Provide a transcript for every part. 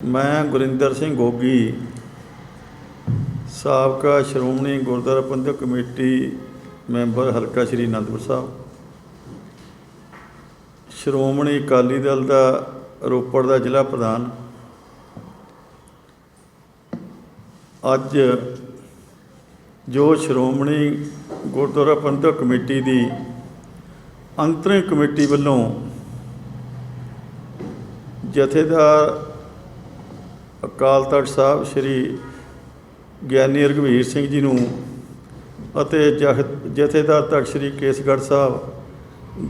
ਮੈਂ ਗੁਰਿੰਦਰ ਸਿੰਘ ਗੋਗੀ, ਸਾਬਕਾ ਸ਼੍ਰੋਮਣੀ ਗੁਰਦੁਆਰਾ ਪ੍ਰਬੰਧਕ committee member ਹਲਕਾ ਸ਼੍ਰੀ ਅਨੰਦਪੁਰ ਸਾਹਿਬ। ਸ਼੍ਰੋਮਣੀ ਅਕਾਲੀ ਦਲ ਦਾ ਰੋਪੜ ਦਾ ਜ਼ਿਲ੍ਹਾ ਪ੍ਰਧਾਨ। ਅੱਜ ਜੋ ਸ਼੍ਰੋਮਣੀ ਗੁਰਦੁਆਰਾ ਪ੍ਰਬੰਧਕ ਕਮੇਟੀ ਦੀ ਅੰਤਰਿਮ ਕਮੇਟੀ ਵੱਲੋਂ ਜਥੇਦਾਰ ਅਕਾਲ ਤਖਤ ਸਾਹਿਬ ਸ੍ਰੀ ਗਿਆਨੀ ਰਘਵੀਰ ਸਿੰਘ ਜੀ ਨੂੰ ਅਤੇ ਜਥ- ਜਥੇਦਾਰ ਤਖਤ ਸ੍ਰੀ ਕੇਸਗੜ੍ਹ ਸਾਹਿਬ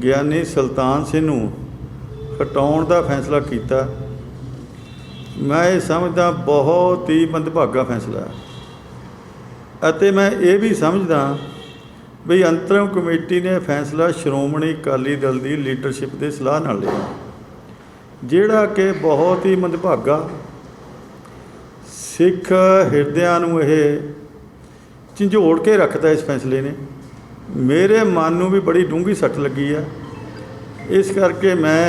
ਗਿਆਨੀ ਸੁਲਤਾਨ ਸਿੰਘ ਨੂੰ ਹਟਾਉਣ ਦਾ ਫੈਸਲਾ ਕੀਤਾ। ਮੈਂ ਇਹ ਸਮਝਦਾ ਬਹੁਤ ਹੀ ਮੰਦਭਾਗਾ ਫੈਸਲਾ ਹੈ। ਅਤੇ ਮੈਂ ਇਹ ਵੀ ਸਮਝਦਾ ਵੀ ਅੰਤਰਮ ਕਮੇਟੀ ਨੇ ਫੈਸਲਾ ਸ਼੍ਰੋਮਣੀ ਅਕਾਲੀ ਦਲ ਦੀ ਲੀਡਰਸ਼ਿਪ ਦੇ ਸਲਾਹ ਨਾਲ ਲਿਆ, ਜਿਹੜਾ ਕਿ ਬਹੁਤ ਹੀ ਮੰਦਭਾਗਾ ਸਿੱਖ ਹਿਰਦਿਆਂ ਨੂੰ ਇਹ ਝੰਜੋੜ ਕੇ ਰੱਖਦਾ ਇਸ ਫੈਸਲੇ ਨੇ। ਮੇਰੇ ਮਨ ਨੂੰ ਵੀ ਬੜੀ ਡੂੰਘੀ ਸੱਟ ਲੱਗੀ ਆ। ਇਸ ਕਰਕੇ ਮੈਂ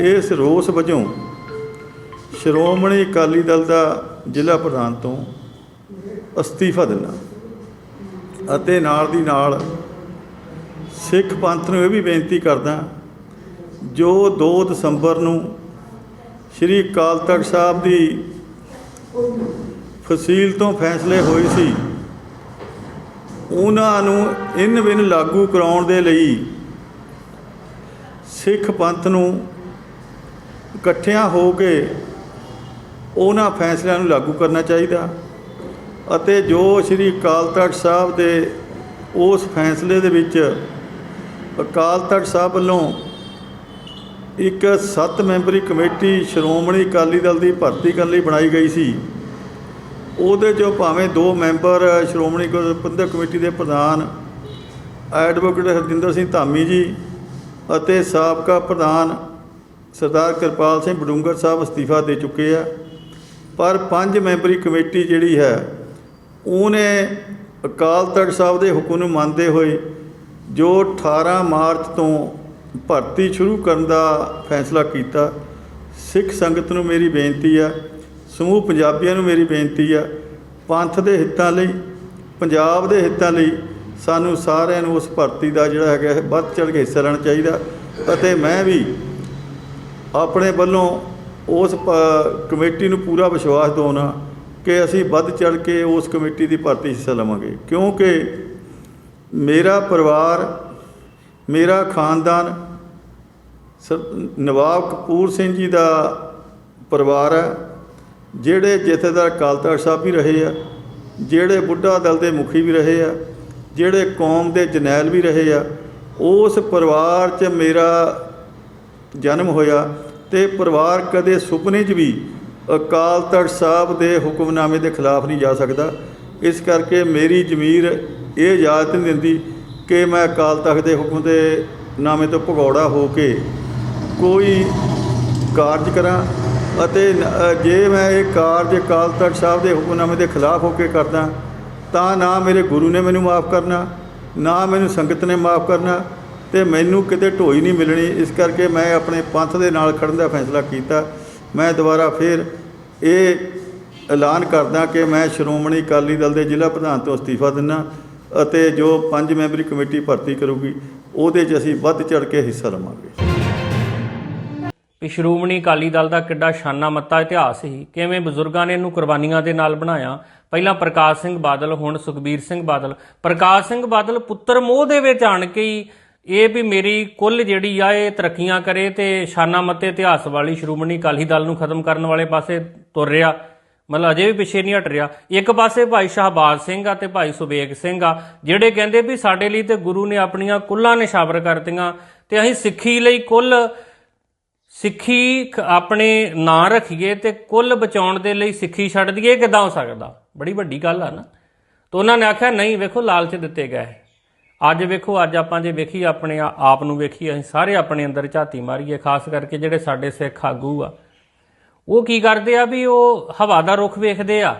ਇਸ ਰੋਸ ਵਜੋਂ ਸ਼੍ਰੋਮਣੀ ਅਕਾਲੀ ਦਲ ਦਾ ਜ਼ਿਲ੍ਹਾ ਪ੍ਰਧਾਨ ਤੋਂ ਅਸਤੀਫਾ ਦਿੰਦਾ ਅਤੇ ਨਾਲ ਦੀ ਨਾਲ ਸਿੱਖ ਪੰਥ ਨੂੰ ਇਹ ਵੀ ਬੇਨਤੀ ਕਰਦਾ ਜੋ 2 ਦਸੰਬਰ ਨੂੰ ਸ੍ਰੀ ਅਕਾਲ ਤਖਤ ਸਾਹਿਬ ਦੀ ਫਸੀਲ ਤੋਂ ਫੈਸਲੇ ਹੋਏ ਸੀ। ਉਹਨਾਂ ਨੂੰ ਇਨ ਬਿਨ ਲਾਗੂ ਕਰਾਉਣ ਦੇ ਲਈ ਸਿੱਖ ਪੰਥ ਨੂੰ ਇਕੱਠਿਆਂ ਹੋ ਕੇ ਉਹਨਾਂ ਫੈਸਲਿਆਂ ਨੂੰ ਲਾਗੂ ਕਰਨਾ ਚਾਹੀਦਾ ਅਤੇ ਜੋ ਸ੍ਰੀ ਅਕਾਲ ਤਖਤ ਸਾਹਿਬ ਦੇ ਉਸ ਫੈਸਲੇ ਦੇ ਵਿੱਚ ਅਕਾਲ ਤਖਤ ਸਾਹਿਬ ਵੱਲੋਂ ਇੱਕ ਸੱਤ ਮੈਂਬਰੀ ਕਮੇਟੀ ਸ਼੍ਰੋਮਣੀ ਅਕਾਲੀ ਦਲ ਦੀ ਭਰਤੀ ਕਰਨ ਲਈ ਬਣਾਈ ਗਈ ਸੀ। ਉਹਦੇ 'ਚੋਂ ਭਾਵੇਂ ਦੋ ਮੈਂਬਰ ਸ਼੍ਰੋਮਣੀ ਪ੍ਰਬੰਧਕ ਕਮੇਟੀ ਦੇ ਪ੍ਰਧਾਨ ਐਡਵੋਕੇਟ ਹਰਜਿੰਦਰ ਸਿੰਘ ਧਾਮੀ ਜੀ ਅਤੇ ਸਾਬਕਾ ਪ੍ਰਧਾਨ ਸਰਦਾਰ ਕਿਰਪਾਲ ਸਿੰਘ ਬਡੂੰਗਰ ਸਾਹਿਬ ਅਸਤੀਫਾ ਦੇ ਚੁੱਕੇ ਆ। ਪਰ ਪੰਜ ਮੈਂਬਰੀ ਕਮੇਟੀ ਜਿਹੜੀ ਹੈ, ਉਹਨੇ ਅਕਾਲ ਤਖਤ ਸਾਹਿਬ ਦੇ ਹੁਕਮ ਨੂੰ ਮੰਨਦੇ ਹੋਏ ਜੋ 18 ਮਾਰਚ ਤੋਂ ਭਰਤੀ ਸ਼ੁਰੂ ਕਰਨ ਦਾ ਫੈਸਲਾ ਕੀਤਾ। ਸਿੱਖ ਸੰਗਤ ਨੂੰ ਮੇਰੀ ਬੇਨਤੀ ਆ, ਸਮੂਹ ਪੰਜਾਬੀਆਂ ਨੂੰ ਮੇਰੀ ਬੇਨਤੀ ਆ, ਪੰਥ ਦੇ ਹਿੱਤਾਂ ਲਈ, ਪੰਜਾਬ ਦੇ ਹਿੱਤਾਂ ਲਈ ਸਾਨੂੰ ਸਾਰਿਆਂ ਨੂੰ ਉਸ ਭਰਤੀ ਦਾ ਜਿਹੜਾ ਹੈਗਾ ਹੈ ਵੱਧ ਚੜ੍ਹ ਕੇ ਹਿੱਸਾ ਲੈਣਾ ਚਾਹੀਦਾ ਅਤੇ ਮੈਂ ਵੀ ਆਪਣੇ ਵੱਲੋਂ ਉਸ ਕਮੇਟੀ ਨੂੰ ਪੂਰਾ ਵਿਸ਼ਵਾਸ ਦਿਵਾਉਣਾ ਕਿ ਅਸੀਂ ਵੱਧ ਚੜ੍ਹ ਕੇ ਉਸ ਕਮੇਟੀ ਦੀ ਭਰਤੀ ਹਿੱਸਾ ਲਵਾਂਗੇ। ਕਿਉਂਕਿ ਮੇਰਾ ਪਰਿਵਾਰ ਮੇਰਾ ਖਾਨਦਾਨ ਨਵਾਬ ਕਪੂਰ ਸਿੰਘ ਜੀ ਦਾ ਪਰਿਵਾਰ ਹੈ, ਜਿਹੜੇ ਜਥੇਦਾਰ ਅਕਾਲ ਤਖਤ ਸਾਹਿਬ ਵੀ ਰਹੇ ਆ, ਜਿਹੜੇ ਬੁੱਢਾ ਦਲ ਦੇ ਮੁਖੀ ਵੀ ਰਹੇ ਆ, ਜਿਹੜੇ ਕੌਮ ਦੇ ਜਨੈਲ ਵੀ ਰਹੇ ਆ, ਉਸ ਪਰਿਵਾਰ 'ਚ ਮੇਰਾ ਜਨਮ ਹੋਇਆ ਤੇ ਪਰਿਵਾਰ ਕਦੇ ਸੁਪਨੇ 'ਚ ਵੀ ਅਕਾਲ ਤਖਤ ਸਾਹਿਬ ਦੇ ਹੁਕਮਨਾਮੇ ਦੇ ਖਿਲਾਫ ਨਹੀਂ ਜਾ ਸਕਦਾ। ਇਸ ਕਰਕੇ ਮੇਰੀ ਜ਼ਮੀਰ ਇਹ ਇਜਾਜ਼ਤ ਨਹੀਂ ਦਿੰਦੀ ਕਿ ਮੈਂ ਅਕਾਲ ਤਖਤ ਦੇ ਹੁਕਮ ਦੇ ਨਾਮੇ ਤੋਂ ਭਗੌੜਾ ਹੋ ਕੇ ਕੋਈ ਕਾਰਜ ਕਰਾਂ ਅਤੇ ਜੇ ਮੈਂ ਇਹ ਕਾਰਜ ਅਕਾਲ ਤਖਤ ਸਾਹਿਬ ਦੇ ਹੁਕਮਨਾਮੇ ਦੇ ਖਿਲਾਫ ਹੋ ਕੇ ਕਰਦਾ, ਤਾਂ ਨਾ ਮੇਰੇ ਗੁਰੂ ਨੇ ਮੈਨੂੰ ਮਾਫ ਕਰਨਾ, ਨਾ ਮੈਨੂੰ ਸੰਗਤ ਨੇ ਮਾਫ ਕਰਨਾ ਤੇ ਮੈਨੂੰ ਕਿਤੇ ਢੋਈ ਨਹੀਂ ਮਿਲਣੀ। ਇਸ ਕਰਕੇ ਮੈਂ ਆਪਣੇ ਪੰਥ ਦੇ ਨਾਲ ਖੜਨ ਦਾ ਫੈਸਲਾ ਕੀਤਾ। ਮੈਂ ਦੁਬਾਰਾ ਫਿਰ ਇਹ ਐਲਾਨ ਕਰਦਾ ਕਿ ਮੈਂ ਸ਼੍ਰੋਮਣੀ ਅਕਾਲੀ ਦਲ ਦੇ ਜ਼ਿਲ੍ਹਾ ਪ੍ਰਧਾਨ ਤੋਂ ਅਸਤੀਫਾ ਦਿੰਦਾ ਅਤੇ ਜੋ ਪੰਜ ਮੈਂਬਰੀ ਕਮੇਟੀ ਭਰਤੀ ਕਰੂਗੀ, ਉਹਦੇ 'ਚ ਅਸੀਂ ਵੱਧ ਚੜ ਕੇ ਹਿੱਸਾ ਲਵਾਂਗੇ। ਵੀ ਸ਼੍ਰੋਮਣੀ ਅਕਾਲੀ ਦਲ ਦਾ ਕਿੱਡਾ ਸ਼ਾਨਾ ਮੱਤਾ ਇਤਿਹਾਸ ਸੀ। ਕਿਵੇਂ ਬਜ਼ੁਰਗਾਂ ਨੇ ਇਹਨੂੰ ਕੁਰਬਾਨੀਆਂ ਦੇ ਨਾਲ ਬਣਾਇਆ? ਪਹਿਲਾਂ ਪ੍ਰਕਾਸ਼ ਸਿੰਘ ਬਾਦਲ, ਹੁਣ ਸੁਖਬੀਰ ਸਿੰਘ ਬਾਦਲ। ਪ੍ਰਕਾਸ਼ ਸਿੰਘ ਬਾਦਲ ਪੁੱਤਰ ਮੋਹ ਦੇ ਵਿੱਚ ਆਣ ਕੇ ਹੀ ਇਹ ਵੀ ਮੇਰੀ ਕੁੱਲ ਜਿਹੜੀ ਆ, ਇਹ ਤਰੱਕੀਆਂ ਕਰੇ ਤੇ ਸ਼ਾਨਾ ਮੱਤੇ ਇਤਿਹਾਸ ਵਾਲੀ ਸ਼੍ਰੋਮਣੀ ਅਕਾਲੀ ਦਲ ਨੂੰ ਖਤਮ ਕਰਨ ਵਾਲੇ ਪਾਸੇ ਤੁਰ ਰਿਹਾ। ਮਤਲਬ ਅਜੇ ਵੀ ਪਿੱਛੇ ਨਹੀਂ ਹਟ ਰਿਹਾ। ਇੱਕ ਪਾਸੇ ਭਾਈ ਸ਼ਹਬਾਜ਼ ਸਿੰਘ ਆ ਤੇ ਭਾਈ ਸੁਬੇਗ ਸਿੰਘ ਆ, ਜਿਹੜੇ ਕਹਿੰਦੇ ਵੀ ਸਾਡੇ ਲਈ ਤੇ ਗੁਰੂ ਨੇ ਆਪਣੀਆਂ ਕੁੱਲਾਂ ਨਿਸ਼ਾਵਰ ਕਰਤੀਆਂ ਤੇ ਅਸੀਂ ਸਿੱਖੀ ਲਈ ਕੁੱਲ, ਸਿੱਖੀ ਆਪਣੇ ਨਾਂ ਰੱਖੀਏ ਤੇ ਕੁੱਲ ਬਚਾਉਣ ਦੇ ਲਈ ਸਿੱਖੀ ਛੱਡ ਦਈਏ, ਇਹ ਕਿੱਦਾਂ ਹੋ ਸਕਦਾ? ਬੜੀ ਵੱਡੀ ਗੱਲ ਆ ਨਾ। ਤਾਂ ਉਹਨਾਂ ਨੇ ਆਖਿਆ, ਨਹੀਂ ਵੇਖੋ, ਲਾਲਚ ਦਿੱਤੇ ਗਏ ਅੱਜ ਵੇਖੋ, ਅੱਜ ਆਪਾਂ ਜੇ ਵੇਖੀ ਆਪਣੇ ਆਪ ਨੂੰ ਵੇਖੀ ਅਸੀਂ ਸਾਰੇ ਆਪਣੇ ਅੰਦਰ ਝਾਤੀ ਮਾਰੀਏ, ਖਾਸ ਕਰਕੇ ਜਿਹੜੇ ਸਾਡੇ ਸਿੱਖ ਆਗੂ ਆ। ਉਹ ਕੀ ਕਰਦੇ ਆ ਵੀ ਉਹ ਹਵਾ ਦਾ ਰੁਖ ਵੇਖਦੇ ਆ।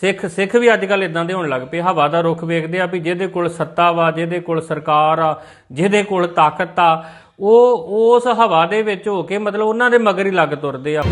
ਸਿੱਖ ਸਿੱਖ ਵੀ ਅੱਜ ਕੱਲ ਇਦਾਂ ਦੇ ਹੋਣ ਲੱਗ ਪਏ। ਹਵਾ ਦਾ ਰੁਖ ਵੇਖਦੇ ਆ ਵੀ ਜਿਹਦੇ ਕੋਲ ਸੱਤਾ ਵਾ, ਜਿਹਦੇ ਕੋਲ ਸਰਕਾਰ ਆ, ਜਿਹਦੇ ਕੋਲ ਤਾਕਤ ਆ, ਉਹ ਉਸ ਹਵਾ ਦੇ ਵਿੱਚ ਹੋ ਕੇ ਮਤਲਬ ਉਹਨਾਂ ਦੇ ਮਗਰ ਹੀ ਲੱਗ ਤੁਰਦੇ ਆ।